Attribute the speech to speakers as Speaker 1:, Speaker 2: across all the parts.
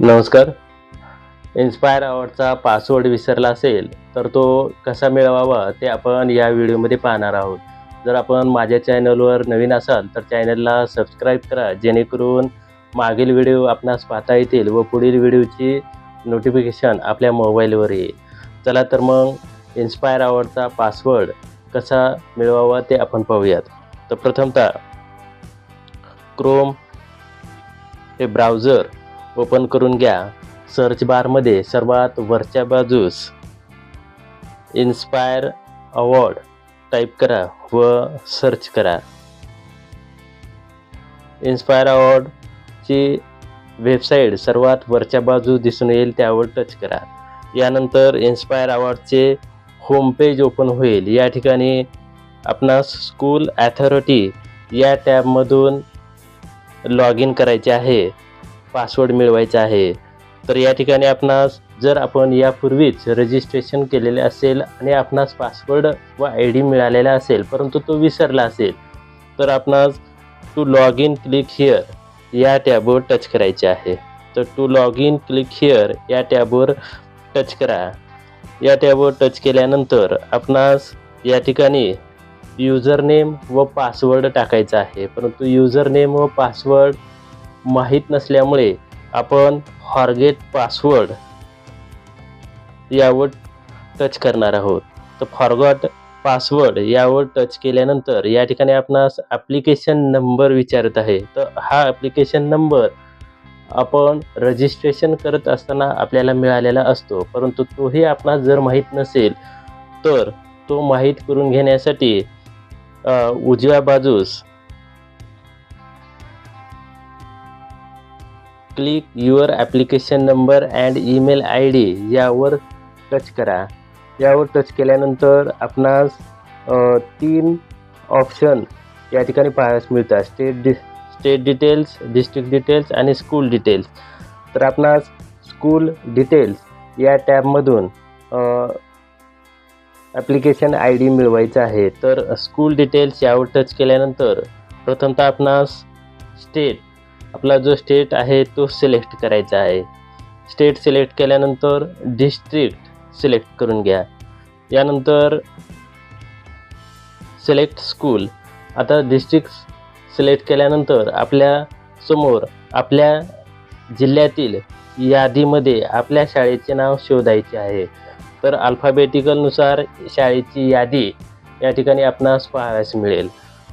Speaker 1: नमस्कार. Inspire अवॉर्डचा password विसरला असेल तर तो कसा मिळवावा ते आपण या व्हिडिओमध्ये पाहणार आहोत. जर आपण माझ्या चॅनलवर नवीन असाल तर चॅनलला सबस्क्राईब करा जेणेकरून मागील व्हिडिओ आपणास पाहता येतील व पुढील व्हिडिओची नोटिफिकेशन आपल्या मोबाईलवर येईल. चला तर मग इन्स्पायर अवॉर्डचा पासवर्ड कसा मिळवावा ते आपण पाहूयात. तर प्रथमतः क्रोम हे ब्राउझर ओपन करून घ्या. सर्च बारमध्ये सर्वात वरच्या बाजूस इन्स्पायर अवॉर्ड टाईप करा व सर्च करा. इन्स्पायर अवॉर्डची वेबसाईट सर्वात वरच्या बाजू दिसून येईल त्यावर टच करा. यानंतर इन्स्पायर अवॉर्डचे होमपेज ओपन होईल. या ठिकाणी आपणास स्कूल ॲथॉरिटी या टॅबमधून लॉग इन करायचे आहे. पासवर्ड मिळवायचा आहे. तर या ठिकाणी आपणास जर आपण यापूर्वीच रजिस्ट्रेशन केलेले असेल आणि आपणास पासवर्ड व आय डी मिळालेला असेल परंतु तो विसरला असेल तर आपणास to log in click here या टॅबवर टच करायचे आहे. तर to log in click here या टॅबवर टच करा. या टॅबवर टच केल्यानंतर आपणास या ठिकाणी युजर नेम व पासवर्ड टाकायचा आहे. परंतु युजर नेम व पासवर्ड माहीत नसल्यामुळे आपण फॉरगेट पासवर्ड यावर टच करणार आहोत. तर फॉरगॉट पासवर्ड यावर टच केल्यानंतर या ठिकाणी आपणास ॲप्लिकेशन नंबर विचारत आहे. तर हा ॲप्लिकेशन नंबर आपण रजिस्ट्रेशन करत असताना आपल्याला मिळालेला असतो. परंतु तोही आपणास जर माहीत नसेल तर तो माहीत करून घेण्यासाठी उजव्या बाजूस click your application number and email I D यावर टच करा. यावर टच केल्यानंतर आपणास तीन ऑप्शन या ठिकाणी पाहायला मिळतात. स्टेट डि स्टेट डिटेल्स डिस्ट्रिक्ट डिटेल्स आणि स्कूल डिटेल्स तर आपणास स्कूल डिटेल्स या टॅबमधून ॲप्लिकेशन आय डी मिळवायचं आहे. तर स्कूल डिटेल्स यावर टच केल्यानंतर प्रथमतः आपणास स्टेट आपला जो स्टेट आहे तो सिलेक्ट करायचा आहे. स्टेट सिलेक्ट केल्यानंतर डिस्ट्रिक्ट सिलेक्ट करून घ्या. यानंतर सिलेक्ट स्कूल आता डिस्ट्रिक्ट सिलेक्ट केल्यानंतर आपल्यासमोर आपल्या जिल्ह्यातील यादीमध्ये आपल्या शाळेचे नाव शोधायचे आहे. तर अल्फाबेटिकलनुसार शाळेची यादी या ठिकाणी आपणास पाहावयास मिळेल.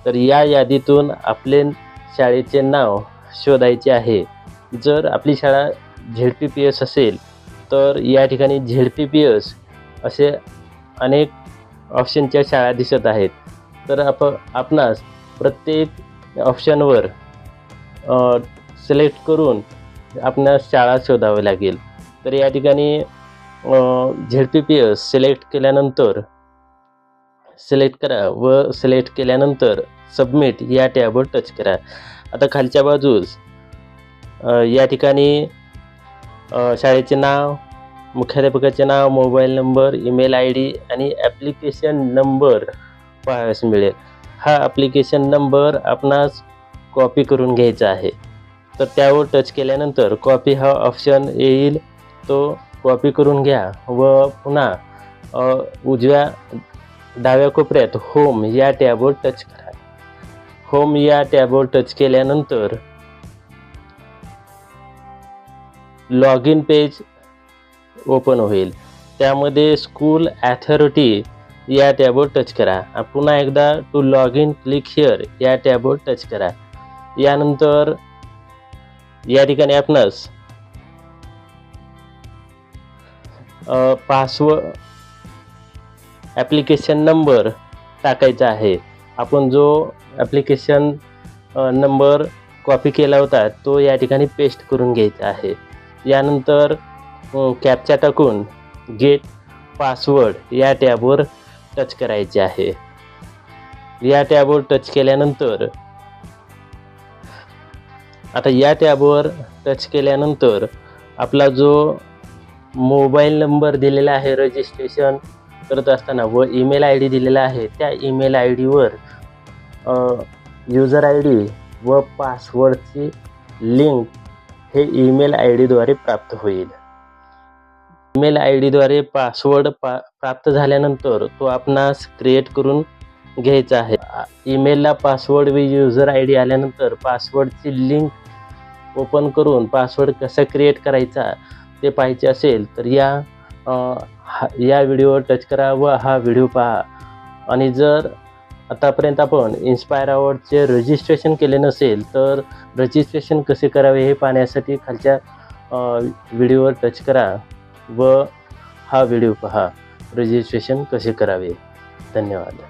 Speaker 1: तर या यादीतून आपले शाळेचे नाव शोधायची आहे. जर आपली शाळा झेड पी पी एस असेल तर या ठिकाणी झेड पी पी एस असे अनेक ऑप्शनच्या शाळा दिसत आहेत. तर आप आपणास प्रत्येक ऑप्शनवर सिलेक्ट करून आपणास शाळा शोधावी लागेल. तर या ठिकाणी Z P P S select केल्यानंतर सिलेक्ट करा व सिलेक्ट केल्यानंतर सबमिट या टॅबवर टच करा. आता खालच्या बाजूस या ठिकाणी शाळेचे नाव मुख्याध्यापकाचे नाव mobile number email I D आणि ॲप्लिकेशन नंबर पाहायस मिळेल. हा ॲप्लिकेशन नंबर आपणास कॉपी करून घ्यायचा आहे. तर त्यावर टच केल्यानंतर कॉपी हा ऑप्शन येईल. तो कॉपी करून घ्या व पुन्हा उजव्या डाव्या कोपऱ्यात होम या टॅबवर टच करा. होम या टॅबवर टच केल्यानंतर लॉग इन पेज ओपन होईल. त्यामध्ये स्कूल ॲथॉरिटी या टॅबवर टच करा. पुन्हा एकदा to log in click here या टॅबवर टच करा. यानंतर या ठिकाणी आपणास पासवर्ड ॲप्लिकेशन नंबर टाकायचा आहे. आपण जो ॲप्लिकेशन नंबर कॉपी केला होता तो या ठिकाणी पेस्ट करून घ्यायचा आहे. यानंतर कॅपचा टाकून गेट पासवर्ड या टॅबवर टच करायचे आहे. या टॅबवर टच केल्यानंतर आता या टॅबवर टच केल्यानंतर आपला जो मोबाईल नंबर दिलेला आहे रजिस्ट्रेशन करत असताना व ईमेल आय डी दिलेला आहे त्या ईमेल आय डीवर युजर आय डी व पासवर्डची लिंक हे ईमेल आय डीद्वारे प्राप्त होईल. ईमेल आय डीद्वारे पासवर्ड पा प्राप्त झाल्यानंतर तो आपणास क्रिएट करून घ्यायचा आहे. ईमेलला पासवर्ड व युजर आय डी आल्यानंतर पासवर्डची लिंक ओपन करून पासवर्ड कसा क्रिएट करायचा ते पाहायचे असेल तर या हा या व्हिडिओवर टच करा व हा व्हिडिओ पहा. आणि जर आतापर्यंत आपण इन्स्पायर अवॉर्डचे रजिस्ट्रेशन केले नसेल तर रजिस्ट्रेशन कसे करावे हे पाहण्यासाठी खालच्या व्हिडिओवर टच करा व हा व्हिडिओ पहा. रजिस्ट्रेशन कसे करावे? धन्यवाद.